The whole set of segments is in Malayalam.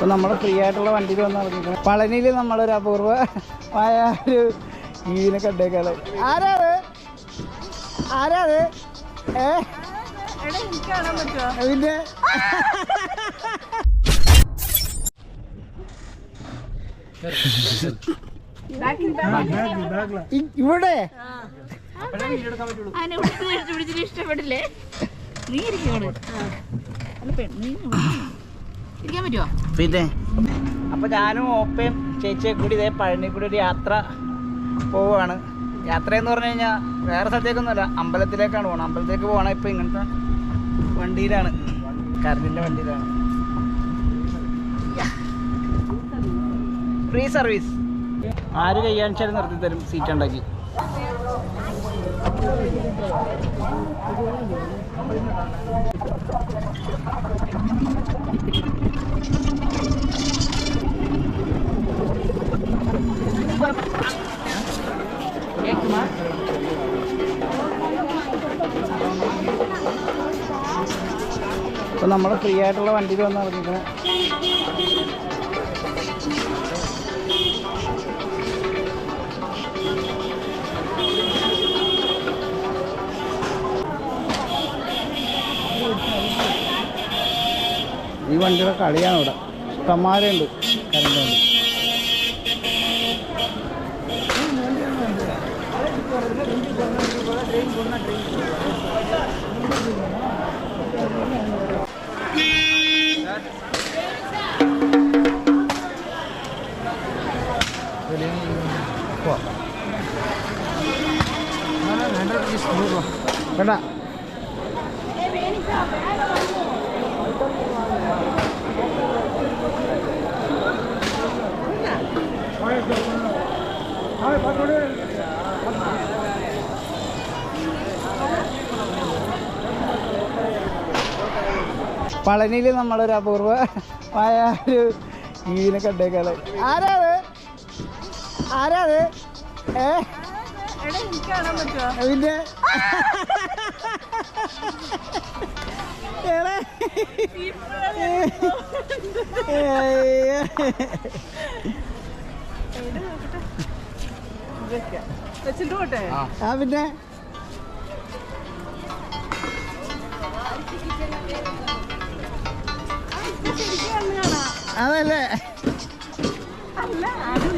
അപ്പോൾ നമ്മൾ ഫ്രീ ആയിട്ടുള്ള വണ്ടിയിൽ വന്ന് ഇറങ്ങിക്കണം പളനിയിൽ നമ്മളൊരു അപൂർവമായ ഒരു ജീവിനെ കണ്ടേക്കാൾ ആരാത്? ആരാത്? ഏ? പിന്നെ? ഇവിടെ? ഇഷ്ടപ്പെട്ടില്ലേ നീ ഇരിക്കണോ നീ ഇവിടെ. ഇരിക്കാൻ പറ്റുമോ പിന്നെ? അപ്പോൾ ഞാനും ഓപ്പയും ചേച്ചിയെ കൂടി ഇതേ പഴനി കൂടി ഒരു യാത്ര പോവുകയാണ്. യാത്ര എന്ന് പറഞ്ഞു കഴിഞ്ഞാൽ വേറെ സ്ഥലത്തേക്കൊന്നുമല്ല അമ്പലത്തിലേക്കാണ് പോകണം അമ്പലത്തിലേക്ക് പോകണം ഇപ്പോൾ ഇങ്ങനത്തെ വണ്ടിയിലാണ്. കറണ്ടിന്റെ വണ്ടിയിലാണ്. Free service. ആര് കയ്യാണിച്ചാലും നിർത്തി തരും സീറ്റ് ഉണ്ടാക്കി. അപ്പോൾ നമ്മൾ ഫ്രീ ആയിട്ടുള്ള വണ്ടിയിൽ വന്ന് ഇറങ്ങിക്കണം. ഈ വണ്ടിയുടെ കളിയാണ് ഇവിടെ. ഇഷ്ടംമാരുണ്ട് കരണ്ട് വണ്ടി വേണ്ട. പളനിയിൽ നമ്മളൊരു അപൂർവമായ ഒരു ജീവിനെ കണ്ടേക്കാൾ ആരാത് ആരാത് ഏ? പോട്ടെ ആ പിന്നെ? അതല്ലേ അല്ല ആരും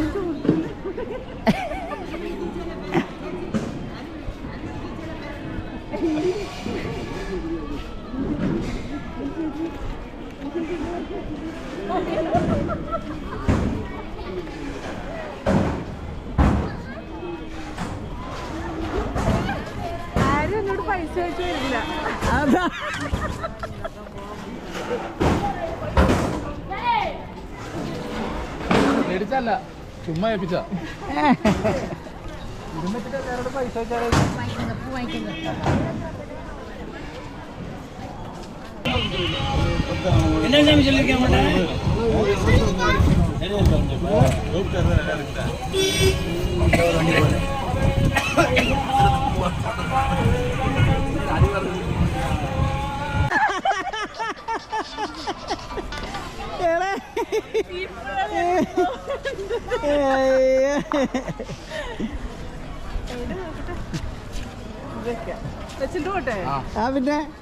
ആരും എന്നോട് പൈസ വെച്ചു വരില്ല. അതാ. മേടിച്ചല്ല ചുമ്മാ ഏൽപ്പിച്ച പൈസ വെച്ചാൽ ആ പിന്നെ?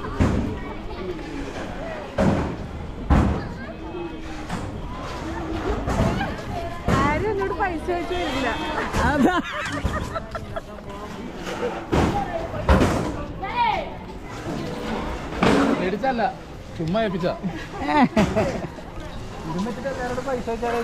അതാ. മേടിച്ചല്ല ചുമ്മാ ഏൽപ്പിച്ച. പൈസ വെച്ചാൽ